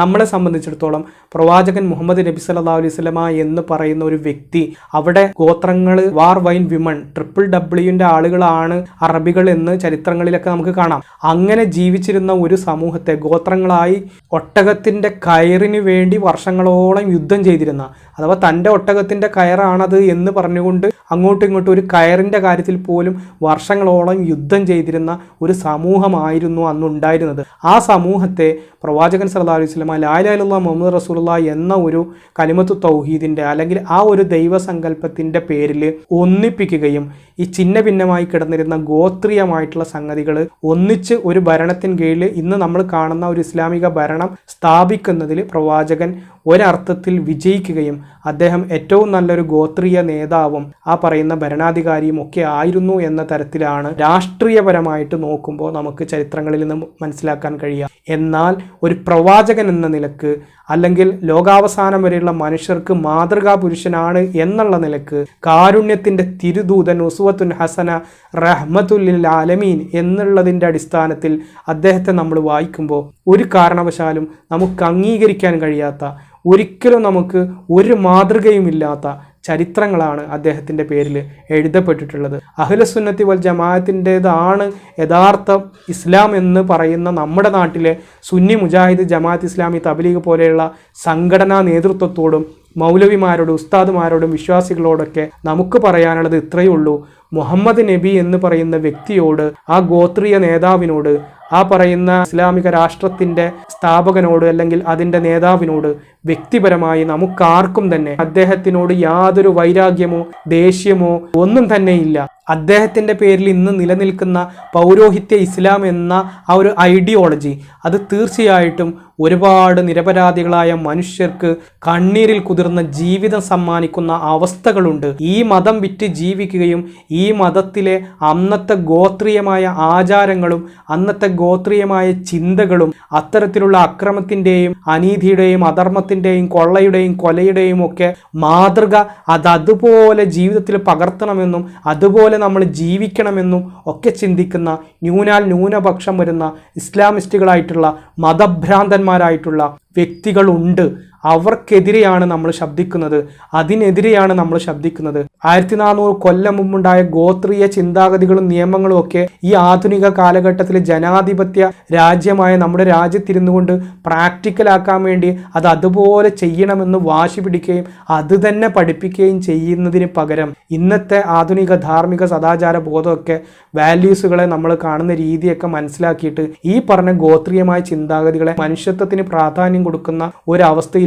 നമ്മളെ സംബന്ധിച്ചിടത്തോളം പ്രവാചകൻ മുഹമ്മദ് നബി സല്ലാ അലൈഹി സ്വലമ എന്ന് പറയുന്ന ഒരു വ്യക്തി അവിടെ ഗോത്രങ്ങൾ വാർ വൈൻ വിമൺ ട്രിപ്പിൾ ഡബ്ല്യുവിന്റെ ആളുകളാണ് അറബികൾ എന്ന് ചരിത്രങ്ങളിലൊക്കെ നമുക്ക് കാണാം. അങ്ങനെ ജീവിച്ചിരുന്ന ഒരു സമൂഹത്തെ ഗോത്രങ്ങളായി ഒട്ടകത്തിന്റെ കയറിന് വേണ്ടി വർഷങ്ങളോളം യുദ്ധം ചെയ്തിരുന്ന അഥവാ തന്റെ ഒട്ടകത്തിന്റെ കയറാണത് എന്ന് പറഞ്ഞുകൊണ്ട് അങ്ങോട്ടും ഇങ്ങോട്ടും ഒരു കയറിന്റെ കാര്യത്തിൽ പോലും വർഷങ്ങളോളം യുദ്ധം ചെയ്തിരുന്ന ഒരു സമൂഹമായിരുന്നു അന്നുണ്ടായിരുന്നത്. ആ സമൂഹത്തെ പ്രവാചകൻ സല്ലാ അലൈഹി സ്വലമ ലാലാലുള്ള മുഹമ്മദ് റസൂലുള്ള എന്ന ഒരു കലിമത്ത് തൗഹീദിന്റെ അല്ലെങ്കിൽ ആ ഒരു ദൈവസങ്കല്പത്തിന്റെ പേരിൽ ഒന്നിപ്പിക്കുകയും ഈ ചിന്ന ഭിന്നമായി കിടന്നിരുന്ന ഗോത്രീയമായിട്ടുള്ള സംഗതികൾ ഒന്നിച്ച് ഒരു ഭരണത്തിൻ കീഴിൽ ഇന്ന് നമ്മൾ കാണുന്ന ഒരു ഇസ്ലാമിക ഭരണം സ്ഥാപിക്കുന്നതിൽ പ്രവാചകൻ ഒരർത്ഥത്തിൽ വിജയിക്കുകയും അദ്ദേഹം ഏറ്റവും നല്ലൊരു ഗോത്രീയ നേതാവും ആ പറയുന്ന ഭരണാധികാരിയും ഒക്കെ ആയിരുന്നു എന്ന തരത്തിലാണ് രാഷ്ട്രീയപരമായിട്ട് നോക്കുമ്പോൾ നമുക്ക് ചരിത്രങ്ങളിൽ നിന്ന് മനസ്സിലാക്കാൻ കഴിയുക. എന്നാൽ ഒരു പ്രവാചകൻ എന്ന നിലയ്ക്ക് അല്ലെങ്കിൽ ലോകാവസാനം വരെയുള്ള മനുഷ്യർക്ക് മാതൃകാ പുരുഷനാണ് എന്നുള്ള നിലയ്ക്ക് കാരുണ്യത്തിന്റെ തിരുദൂതൻ ഉസുവത്തുൻ ഹസന റഹ്മത്തുല്ലിൽ ആലമീൻ എന്നുള്ളതിന്റെ അടിസ്ഥാനത്തിൽ അദ്ദേഹത്തെ നമ്മൾ വായിക്കുമ്പോൾ ഒരു കാരണവശാലും നമുക്ക് അംഗീകരിക്കാൻ കഴിയാത്ത ഒരിക്കലും നമുക്ക് ഒരു മാതൃകയുമില്ലാത്ത ചരിത്രങ്ങളാണ് അദ്ദേഹത്തിന്റെ പേരിൽ എഴുതപ്പെട്ടിട്ടുള്ളത്. അഖിലസുന്നത്തി വൽ ജമാഅത്തിന്റേതാണ് യഥാർത്ഥ ഇസ്ലാം എന്ന് പറയുന്ന നമ്മുടെ നാട്ടിലെ സുന്നി മുജാഹിദ് ജമാഅത്ത് ഇസ്ലാമി തബ്ലീഗ് പോലെയുള്ള സംഘടനാ നേതൃത്വത്തോടും മൗലവിമാരോടും ഉസ്താദുമാരോടും വിശ്വാസികളോടൊക്കെ നമുക്ക് പറയാനുള്ളത് ഇത്രയേ ഉള്ളൂ. മുഹമ്മദ് നബി എന്ന് പറയുന്ന വ്യക്തിയോട് ആ ഗോത്രീയ നേതാവിനോട് ആ പറയുന്ന ഇസ്ലാമിക രാഷ്ട്രത്തിന്റെ സ്ഥാപകനോട് അല്ലെങ്കിൽ അതിന്റെ നേതാവിനോട് വ്യക്തിപരമായി നമുക്കാർക്കും തന്നെ അദ്ദേഹത്തിനോട് യാതൊരു വൈരാഗ്യമോ ദേഷ്യമോ ഒന്നും തന്നെയില്ല. അദ്ദേഹത്തിന്റെ പേരിൽ ഇന്ന് നിലനിൽക്കുന്ന പൗരോഹിത്യ ഇസ്ലാം എന്ന ആ ഒരു ഐഡിയോളജി അത് തീർച്ചയായിട്ടും ഒരുപാട് നിരപരാധികളായ മനുഷ്യർക്ക് കണ്ണീരിൽ കുതിർന്ന ജീവിതം സമ്മാനിക്കുന്ന അവസ്ഥകളുണ്ട്. ഈ മതം വിറ്റ് ജീവിക്കുകയും ഈ മതത്തിലെ അന്നത്തെ ഗോത്രീയമായ ആചാരങ്ങളും അന്നത്തെ ഗോത്രീയമായ ചിന്തകളും അത്തരത്തിലുള്ള അക്രമത്തിന്റെയും അനീതിയുടെയും അധർമ്മത്തിന്റെയും കൊള്ളയുടെയും കൊലയുടെയും ഒക്കെ മാതൃക അത് അതുപോലെ ജീവിതത്തിൽ പകർത്തണമെന്നും അതുപോലെ നമ്മൾ ജീവിക്കണമെന്നും ഒക്കെ ചിന്തിക്കുന്ന ന്യൂനാൽ ന്യൂനപക്ഷം വരുന്ന ഇസ്ലാമിസ്റ്റുകളായിട്ടുള്ള മതഭ്രാന്തന്മാരായിട്ടുള്ള വ്യക്തികളുണ്ട്. അവർക്കെതിരെയാണ് നമ്മൾ ശബ്ദിക്കുന്നത്. അതിനെതിരെയാണ് നമ്മൾ ശബ്ദിക്കുന്നത്. ആയിരത്തി നാനൂറ് കൊല്ലം മുമ്പുണ്ടായ ഗോത്രീയ ചിന്താഗതികളും നിയമങ്ങളും ഒക്കെ ഈ ആധുനിക കാലഘട്ടത്തിലെ ജനാധിപത്യ രാജ്യമായ നമ്മുടെ രാജ്യത്തിരുന്നു കൊണ്ട് പ്രാക്ടിക്കലാക്കാൻ വേണ്ടി അത് അതുപോലെ ചെയ്യണമെന്ന് വാശി പിടിക്കുകയും അത് തന്നെ പഠിപ്പിക്കുകയും ചെയ്യുന്നതിന് പകരം ഇന്നത്തെ ആധുനിക ധാർമ്മിക സദാചാര ബോധമൊക്കെ വാല്യൂസുകളെ നമ്മൾ കാണുന്ന രീതിയൊക്കെ മനസ്സിലാക്കിയിട്ട് ഈ പറഞ്ഞ ഗോത്രീയമായ ചിന്താഗതികളെ മനുഷ്യത്വത്തിന് പ്രാധാന്യം കൊടുക്കുന്ന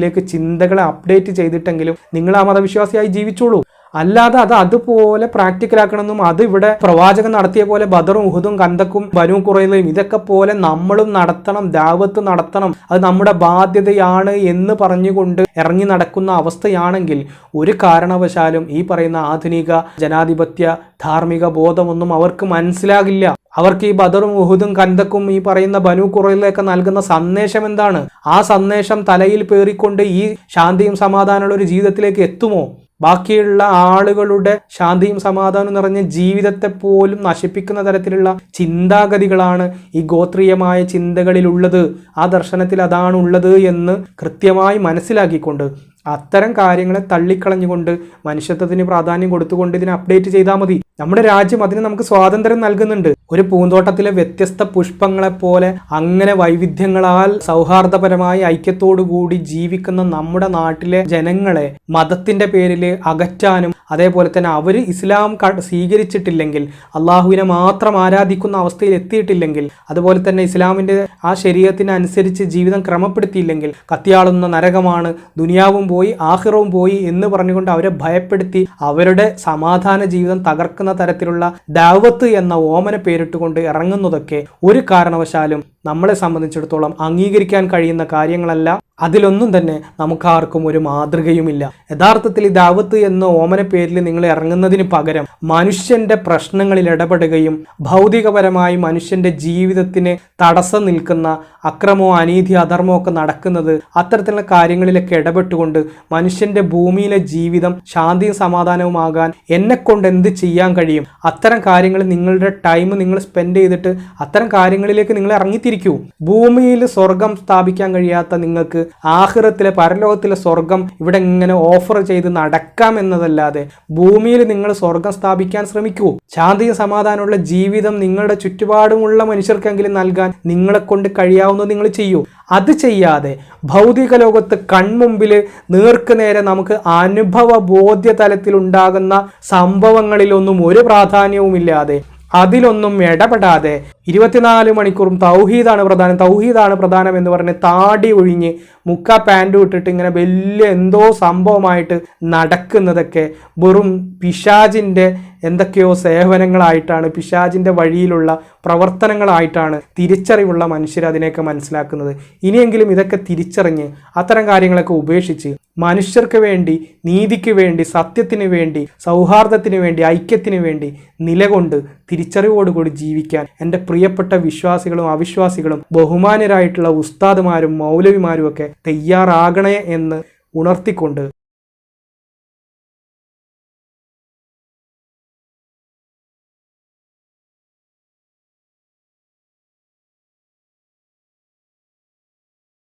ഒരവസ്ഥയിലേക്ക് ചിന്തകളെ അപ്ഡേറ്റ് ചെയ്തിട്ടെങ്കിലും നിങ്ങൾ ആ മതവിശ്വാസിയായി ജീവിച്ചോളൂ. അല്ലാതെ അത് അതുപോലെ പ്രാക്ടിക്കലാക്കണമെന്നും അത് ഇവിടെ പ്രവാചകൻ നടത്തിയ പോലെ ബദറും ഉഹുദും കന്തക്കും ബനു കുറയുന്നതും ഇതൊക്കെ പോലെ നമ്മളും നടത്തണം ദാവത്ത് നടത്തണം. അത് നമ്മുടെ ബാധ്യതയാണ് എന്ന് പറഞ്ഞുകൊണ്ട് ഇറങ്ങി നടക്കുന്ന അവസ്ഥയാണെങ്കിൽ ഒരു കാരണവശാലും ഈ പറയുന്ന ആധുനിക ജനാധിപത്യ ധാർമ്മിക ബോധമൊന്നും അവർക്ക് മനസ്സിലാകില്ല. അവർക്ക് ഈ ബദറും ഉഹുദും കന്തക്കും ഈ പറയുന്ന ബനു കുറയിലൊക്കെ നൽകുന്ന സന്ദേശം എന്താണ്? ആ സന്ദേശം തലയിൽ പേറിക്കൊണ്ട് ഈ ശാന്തിയും സമാധാനമുള്ള ഒരു ജീവിതത്തിലേക്ക് എത്തുമോ? ബാക്കിയുള്ള ആളുകളുടെ ശാന്തിയും സമാധാനവും നിറഞ്ഞ ജീവിതത്തെ പോലും നശിപ്പിക്കുന്ന തരത്തിലുള്ള ചിന്താഗതികളാണ് ഈ ഗോത്രീയമായ ചിന്തകളിലുള്ളത്. ആ ദർശനത്തിൽ അതാണ് ഉള്ളത് എന്ന് കൃത്യമായി മനസ്സിലാക്കിക്കൊണ്ട് അത്തരം കാര്യങ്ങളെ തള്ളിക്കളഞ്ഞുകൊണ്ട് മനുഷ്യത്വത്തിന് പ്രാധാന്യം കൊടുത്തുകൊണ്ട് ഇതിനെ അപ്ഡേറ്റ് ചെയ്താൽ മതി. നമ്മുടെ രാജ്യം അതിന് നമുക്ക് സ്വാതന്ത്ര്യം നൽകുന്നുണ്ട്. ഒരു പൂന്തോട്ടത്തിലെ വ്യത്യസ്ത പുഷ്പങ്ങളെപ്പോലെ അങ്ങനെ വൈവിധ്യങ്ങളാൽ സൗഹാർദ്ദപരമായി ഐക്യത്തോടു കൂടി ജീവിക്കുന്ന നമ്മുടെ നാട്ടിലെ ജനങ്ങളെ മതത്തിന്റെ പേരിൽ അകറ്റാനും അതേപോലെ തന്നെ അവർ ഇസ്ലാം സ്വീകരിച്ചിട്ടില്ലെങ്കിൽ അള്ളാഹുവിനെ മാത്രം ആരാധിക്കുന്ന അവസ്ഥയിൽ എത്തിയിട്ടില്ലെങ്കിൽ അതുപോലെ തന്നെ ഇസ്ലാമിന്റെ ആ ശരീരത്തിനനുസരിച്ച് ജീവിതം ക്രമപ്പെടുത്തിയില്ലെങ്കിൽ കത്തിയാളുന്ന നരകമാണ് ദുനിയാവും പോയി ആഹിറവും പോയി എന്ന് പറഞ്ഞുകൊണ്ട് അവരെ ഭയപ്പെടുത്തി അവരുടെ സമാധാന ജീവിതം തകർക്കുന്ന തരത്തിലുള്ള ദാവത്ത് എന്ന ഓമന പേരിട്ടുകൊണ്ട് ഇറങ്ങുന്നതൊക്കെ ഒരു കാരണവശാലും നമ്മളെ സംബന്ധിച്ചിടത്തോളം അംഗീകരിക്കാൻ കഴിയുന്ന കാര്യങ്ങളല്ല. അതിലൊന്നും തന്നെ നമുക്കാർക്കും ഒരു മാതൃകയുമില്ല. യഥാർത്ഥത്തിൽ ഈ ദാവത്ത് എന്ന ഓമന പേരിൽ നിങ്ങൾ ഇറങ്ങുന്നതിന് പകരം മനുഷ്യന്റെ പ്രശ്നങ്ങളിൽ ഇടപെടുകയും ഭൗതികപരമായി മനുഷ്യന്റെ ജീവിതത്തിന് തടസ്സം നിൽക്കുന്ന അക്രമോ അനീതി അധർമ്മോ ഒക്കെ നടക്കുന്നത് അത്തരത്തിലുള്ള കാര്യങ്ങളിലൊക്കെ ഇടപെട്ടുകൊണ്ട് മനുഷ്യന്റെ ഭൂമിയിലെ ജീവിതം ശാന്തിയും സമാധാനവുമാകാൻ എന്നെ കൊണ്ട് എന്ത് ചെയ്യാൻ കഴിയും? അത്തരം കാര്യങ്ങൾ നിങ്ങളുടെ ടൈം നിങ്ങൾ സ്പെൻഡ് ചെയ്തിട്ട് അത്തരം കാര്യങ്ങളിലേക്ക് നിങ്ങൾ ഇറങ്ങിത്തിരിക്കൂ. ഭൂമിയിൽ സ്വർഗം സ്ഥാപിക്കാൻ കഴിയാത്ത നിങ്ങൾക്ക് ആഹ്റത്തിലെ പരലോകത്തിലെ സ്വർഗം ഇവിടെ ഇങ്ങനെ ഓഫർ ചെയ്ത് നടക്കാം എന്നതല്ലാതെ ഭൂമിയിൽ നിങ്ങൾ സ്വർഗം സ്ഥാപിക്കാൻ ശ്രമിക്കൂ. ശാന്തിയും സമാധാനമുള്ള ജീവിതം നിങ്ങളുടെ ചുറ്റുപാടുമുള്ള മനുഷ്യർക്കെങ്കിലും നൽകാൻ നിങ്ങളെ കൊണ്ട് കഴിയാവുന്നത് നിങ്ങൾ ചെയ്യൂ. അത് ചെയ്യാതെ ഭൗതിക ലോകത്ത് കൺമുമ്പിൽ നേർക്കുനേരെ നമുക്ക് അനുഭവ ബോധ്യതലത്തിൽ ഉണ്ടാകുന്ന സംഭവങ്ങളിലൊന്നും ഒരു പ്രാധാന്യവുമില്ലാതെ അതിലൊന്നും ഇടപെടാതെ ഇരുപത്തിനാല് മണിക്കൂറും തൗഹീദാണ് പ്രധാനം. തൗഹീദാണ് പ്രധാനം എന്ന് പറഞ്ഞ് താടി ഒഴിഞ്ഞ് മുക്ക പാന്റ് ഇട്ടിട്ട് ഇങ്ങനെ വലിയ എന്തോ സംഭവമായിട്ട് നടക്കുന്നതൊക്കെ വെറും പിശാജിന്റെ എന്തൊക്കെയോ സേവനങ്ങളായിട്ടാണ് പിശാജിന്റെ വഴിയിലുള്ള പ്രവർത്തനങ്ങളായിട്ടാണ് തിരിച്ചറിവുള്ള മനുഷ്യർ അതിനെയൊക്കെ മനസ്സിലാക്കുന്നത്. ഇനിയെങ്കിലും ഇതൊക്കെ തിരിച്ചറിഞ്ഞ് അത്തരം കാര്യങ്ങളൊക്കെ ഉപേക്ഷിച്ച് മനുഷ്യർക്ക് വേണ്ടി നീതിക്ക് വേണ്ടി സത്യത്തിന് വേണ്ടി സൗഹാർദ്ദത്തിന് വേണ്ടി ഐക്യത്തിന് വേണ്ടി നിലകൊണ്ട് തിരിച്ചറിവോടുകൂടി ജീവിക്കാൻ എന്റെ പ്രിയപ്പെട്ട വിശ്വാസികളും അവിശ്വാസികളും ബഹുമാനരായിട്ടുള്ള ഉസ്താദുമാരും മൗലവിമാരും ഒക്കെ തയ്യാറാകണേ എന്ന് ഉണർത്തിക്കൊണ്ട്